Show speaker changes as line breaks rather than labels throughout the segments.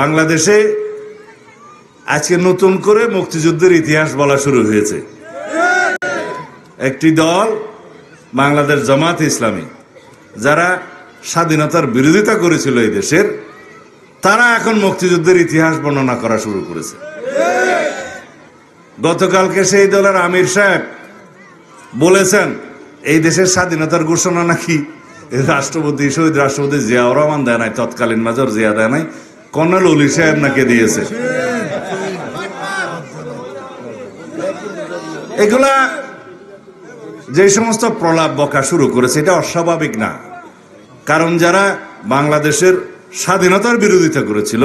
বাংলাদেশে আজকে নতুন করে মুক্তিযুদ্ধের ইতিহাস বলা শুরু হয়েছে। একটি দল বাংলাদেশ জামাত ইসলামী, যারা স্বাধীনতার বিরোধিতা করেছিল এই দেশের, তারা এখন মুক্তিযুদ্ধের ইতিহাস বর্ণনা করা শুরু করেছে। গতকালকে সেই দলের আমির সাহেব বলেছেন, এই দেশের স্বাধীনতার ঘোষণা নাকি রাষ্ট্রপতি, শহীদ রাষ্ট্রপতি জিয়াউর রহমান দেয় নাই, তৎকালীন মেজর জিয়া দেয় নাই। কর্নেল উলি সাহেব নাকি দিয়েছে। এগুলা যে সমস্ত প্রলাপ বকা শুরু করেছে, এটা অস্বাভাবিক না। কারণ যারা বাংলাদেশের স্বাধীনতার বিরোধিতা করেছিল,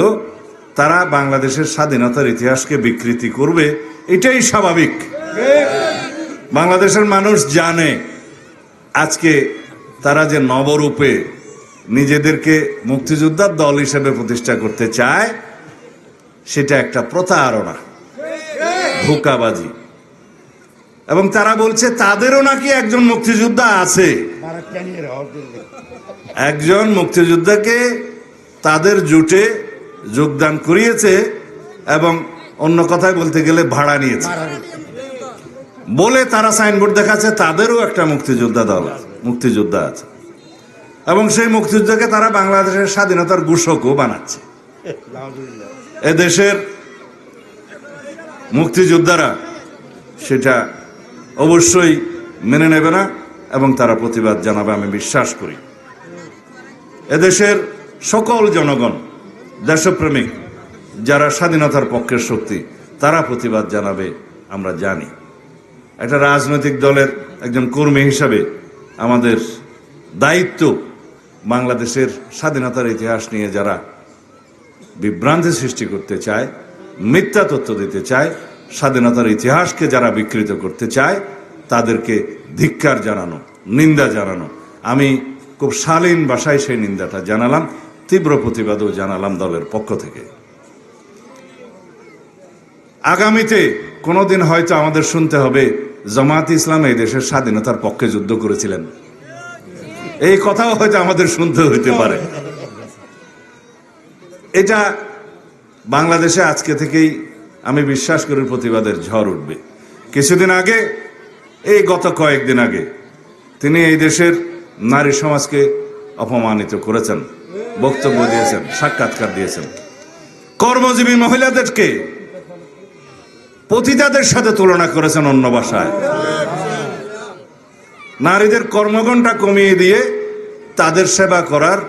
তারা বাংলাদেশের স্বাধীনতার ইতিহাসকে বিকৃতি করবে, এটাই স্বাভাবিক। বাংলাদেশের মানুষ জানে, আজকে তারা যে নবরূপে নিজেদেরকে মুক্তিযোদ্ধার দল হিসেবে প্রতিষ্ঠা করতে চায় সেটা একটা প্রতারণা ধোকাবাজি। এবং তারা বলছে তাদেরও নাকি একজন মুক্তিযোদ্ধা আছে। একজন মুক্তিযোদ্ধাকে তাদের জুটে যোগদান করিয়েছে এবং অন্য কথায় বলতে গেলে ভাড়া নিয়েছে। বলে তারা সাইনবোর্ড দেখাচ্ছে তাদেরও একটা মুক্তিযোদ্ধা দল আছে, মুক্তিযোদ্ধা আছে। এবং সেই মুক্তিযুদ্ধকে তারা বাংলাদেশের স্বাধীনতার ঘোষকও বানাচ্ছে। এদেশের মুক্তিযোদ্ধারা সেটা অবশ্যই মেনে নেবে না এবং তারা প্রতিবাদ জানাবে আমি বিশ্বাস করি। এদেশের সকল জনগণ দেশপ্রেমিক যারা স্বাধীনতার পক্ষের শক্তি তারা প্রতিবাদ জানাবে আমরা জানি। একটা রাজনৈতিক দলের একজন কর্মী হিসাবে আমাদের দায়িত্ব বাংলাদেশের স্বাধীনতার ইতিহাস নিয়ে যারা বিভ্রান্তি সৃষ্টি করতে চায়, মিথ্যা তথ্য দিতে চায়, স্বাধীনতার ইতিহাসকে যারা বিকৃত করতে চায়, তাদেরকে ধিক্কার জানানো, নিন্দা জানানো। আমি খুব শালীন ভাষায় সেই নিন্দাটা জানালাম, তীব্র প্রতিবাদও জানালাম দলের পক্ষ থেকে। আগামীতে কোনোদিন হয়তো আমাদের শুনতে হবে জামাত ইসলাম এই দেশের স্বাধীনতার পক্ষে যুদ্ধ করেছিলেন। এই কথাও হয়তো আমাদের শুনতে হইতে পারে। এটা বাংলাদেশে আজকে থেকেই আমি বিশ্বাস করি প্রতিবাদের ঝড় উঠবে। কিছুদিন আগে, এই গত কয়েকদিন আগে, তিনি এই দেশের নারী সমাজকে অপমানিত করেছেন, বক্তব্য দিয়েছেন, সাক্ষাৎকার দিয়েছেন। কর্মজীবী মহিলাদেরকে পতিতাদের সাথে তুলনা করেছেন অন্য ভাষায়। নারীদের কর্মঘণ্টা কমিয়ে দিয়ে তাদের সেবা করার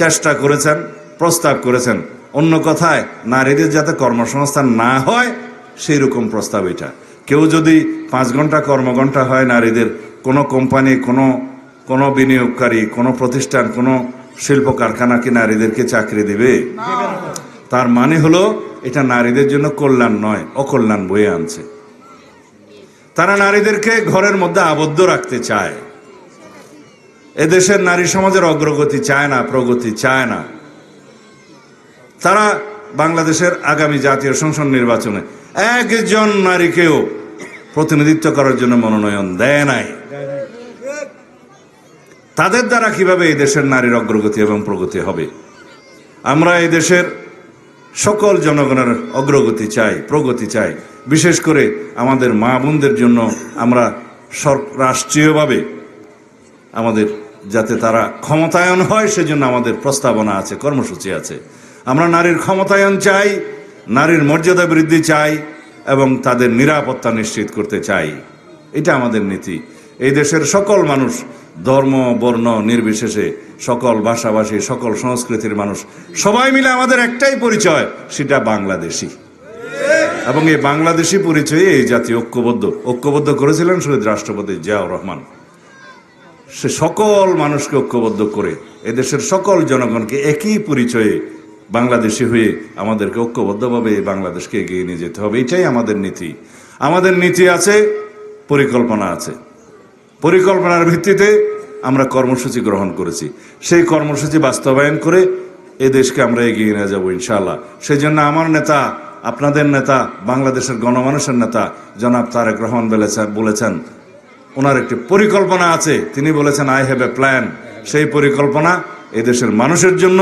চেষ্টা করেছেন, প্রস্তাব করেছেন। অন্য কথায়, নারীদের যাতে কর্মসংস্থান না হয় সেই রকম প্রস্তাব এটা। কেউ যদি পাঁচ ঘণ্টা কর্মঘণ্টা হয় নারীদের, কোনো কোম্পানি, কোনো কোনো বিনিয়োগকারী, কোনো প্রতিষ্ঠান, কোনো শিল্প কারখানা কি নারীদেরকে চাকরি দিবে? তার মানে হলো, এটা নারীদের জন্য কল্যাণ নয়, অকল্যাণ বয়ে আনছে। তারা নারীদেরকে ঘরের মধ্যে আবদ্ধ রাখতে চায়। এদেশের নারী সমাজের অগ্রগতি চায় না, প্রগতি চায় না। তারা বাংলাদেশের আগামী জাতীয় সংসদ নির্বাচনে একজন নারীকেও প্রতিনিধিত্ব করার জন্য মনোনয়ন দেয় নাই। তাদের দ্বারা কীভাবে এই দেশের নারীর অগ্রগতি এবং প্রগতি হবে? আমরা এই দেশের সকল জনগণের অগ্রগতি চাই, প্রগতি চাই। বিশেষ করে আমাদের মা বোনদের জন্য আমরা রাষ্ট্রীয়ভাবে আমাদের যাতে তারা ক্ষমতায়ন হয়, সেজন্য আমাদের প্রস্তাবনা আছে, কর্মসূচি আছে। আমরা নারীর ক্ষমতায়ন চাই, নারীর মর্যাদা বৃদ্ধি চাই, এবং তাদের নিরাপত্তা নিশ্চিত করতে চাই। এটা আমাদের নীতি। এই দেশের সকল মানুষ ধর্ম, বর্ণ নির্বিশেষে সকল ভাষাভাষী, সকল সংস্কৃতির মানুষ সবাই মিলে আমাদের একটাই পরিচয়, সেটা বাংলাদেশি। এবং এই বাংলাদেশি পরিচয়ে এই জাতি ঐক্যবদ্ধ। ঐক্যবদ্ধ করেছিলেন শহীদ রাষ্ট্রপতি জিয়াউর রহমান। সে সকল মানুষকে ঐক্যবদ্ধ করে এদেশের সকল জনগণকে একই পরিচয়ে বাংলাদেশি হয়ে আমাদেরকে ঐক্যবদ্ধভাবে এই বাংলাদেশকে এগিয়ে নিয়ে যেতে হবে। এটাই আমাদের নীতি। আমাদের নীতি আছে, পরিকল্পনা আছে। পরিকল্পনার ভিত্তিতে আমরা কর্মসূচি গ্রহণ করেছি। সেই কর্মসূচি বাস্তবায়ন করে এ দেশকে আমরা এগিয়ে নিয়ে যাব ইনশাআল্লাহ। সেই জন্য আমার নেতা, আপনাদের নেতা, বাংলাদেশের গণমানুষের নেতা, জনাব তারেক রহমান বলেছেন ওনার একটি পরিকল্পনা আছে। তিনি বলেছেন আই হ্যাভ এ প্ল্যান সেই পরিকল্পনা এদেশের মানুষের জন্য,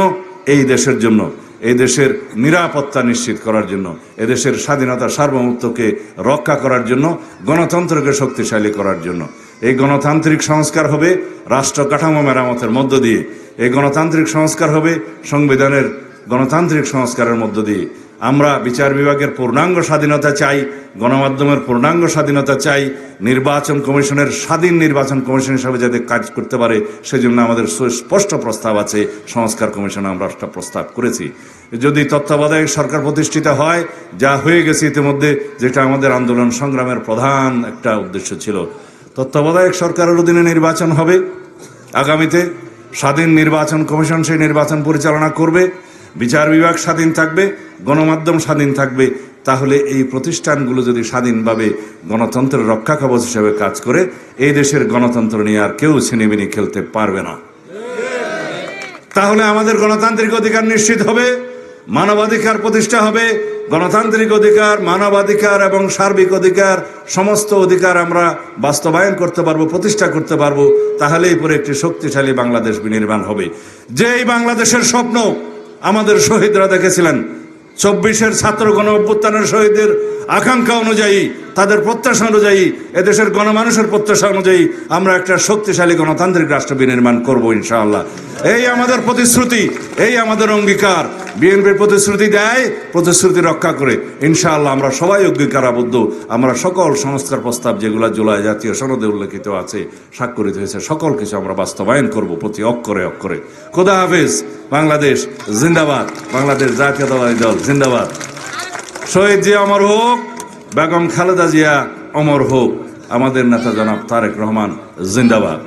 এই দেশের জন্য এই দেশের নিরাপত্তা নিশ্চিত করার জন্য এদেশের স্বাধীনতা সার্বভৌমত্বকে রক্ষা করার জন্য, গণতন্ত্রকে শক্তিশালী করার জন্য। এই গণতান্ত্রিক সংস্কার হবে রাষ্ট্র কাঠামো মেরামতের মধ্য দিয়ে। এই গণতান্ত্রিক সংস্কার হবে সংবিধানের গণতান্ত্রিক সংস্কারের মধ্য দিয়ে। আমরা বিচার বিভাগের পূর্ণাঙ্গ স্বাধীনতা চাই, গণমাধ্যমের পূর্ণাঙ্গ স্বাধীনতা চাই, নির্বাচন কমিশনের স্বাধীন নির্বাচন কমিশন হিসাবে যাতে কাজ করতে পারে, সেজন্য আমাদের সুস্পষ্ট প্রস্তাব আছে, সংস্কার কমিশনে আমরা একটা প্রস্তাব করেছি। যদি তত্ত্বাবধায়ক সরকার প্রতিষ্ঠিত হয়, যা হয়ে গেছে ইতিমধ্যে, যেটা আমাদের আন্দোলন সংগ্রামের প্রধান একটা উদ্দেশ্য ছিল। তত্ত্বাবধায়ক সরকারের অধীনে নির্বাচন হবে। আগামীতে স্বাধীন নির্বাচন কমিশন সেই নির্বাচন পরিচালনা করবে। বিচার বিভাগ স্বাধীন থাকবে, গণমাধ্যম স্বাধীন থাকবে। তাহলে এই প্রতিষ্ঠানগুলো যদি স্বাধীনভাবে গণতন্ত্রের রক্ষা কবচ হিসেবে কাজ করে, এই দেশের গণতন্ত্র নিয়ে আর কেউ ছিনিমিনি খেলতে পারবে না। তাহলে আমাদের গণতান্ত্রিক অধিকার নিশ্চিত হবে, মানবাধিকার প্রতিষ্ঠা হবে গণতান্ত্রিক অধিকার, মানবাধিকার এবং সার্বিক অধিকার, সমস্ত অধিকার আমরা বাস্তবায়ন করতে পারব, প্রতিষ্ঠা করতে পারব, তাহলেই পরে একটি শক্তিশালী বাংলাদেশ বিনির্মাণ হবে। যে এই বাংলাদেশের স্বপ্ন আমাদের শহীদরা দেখেছিলেন, চব্বিশের ছাত্র গণ অভ্যুত্থানের শহীদের আকাঙ্ক্ষা অনুযায়ী, তাদের প্রত্যাশা অনুযায়ী, এদেশের গণমানুষের প্রত্যাশা অনুযায়ী আমরা একটা শক্তিশালী গণতান্ত্রিক রাষ্ট্র বিনির্মাণ করব ইনশাআল্লাহ। এই আমাদের প্রতিশ্রুতি, এই আমাদের অঙ্গীকার। বিএনপির প্রতিশ্রুতি দেয়, প্রতিশ্রুতি রক্ষা করে। ইনশাআল্লাহ আমরা সবাই অঙ্গীকারাবদ্ধ। আমরা সকল সংস্কার প্রস্তাব যেগুলো জুলাই জাতীয় সনদে উল্লেখিত আছে, স্বাক্ষরিত হয়েছে, সকল কিছু আমরা বাস্তবায়ন করব প্রতি অক্ষরে অক্ষরে। খোদা হাফেজ, বাংলাদেশ জিন্দাবাদ। বাংলাদেশ জাতীয়তাবাদী দল জিন্দাবাদ। শহীদ জিয়া অমর হোক, বেগম খালেদা জিয়া অমর হোক, আমাদের নেতা জনাব তারেক রহমান জিন্দাবাদ।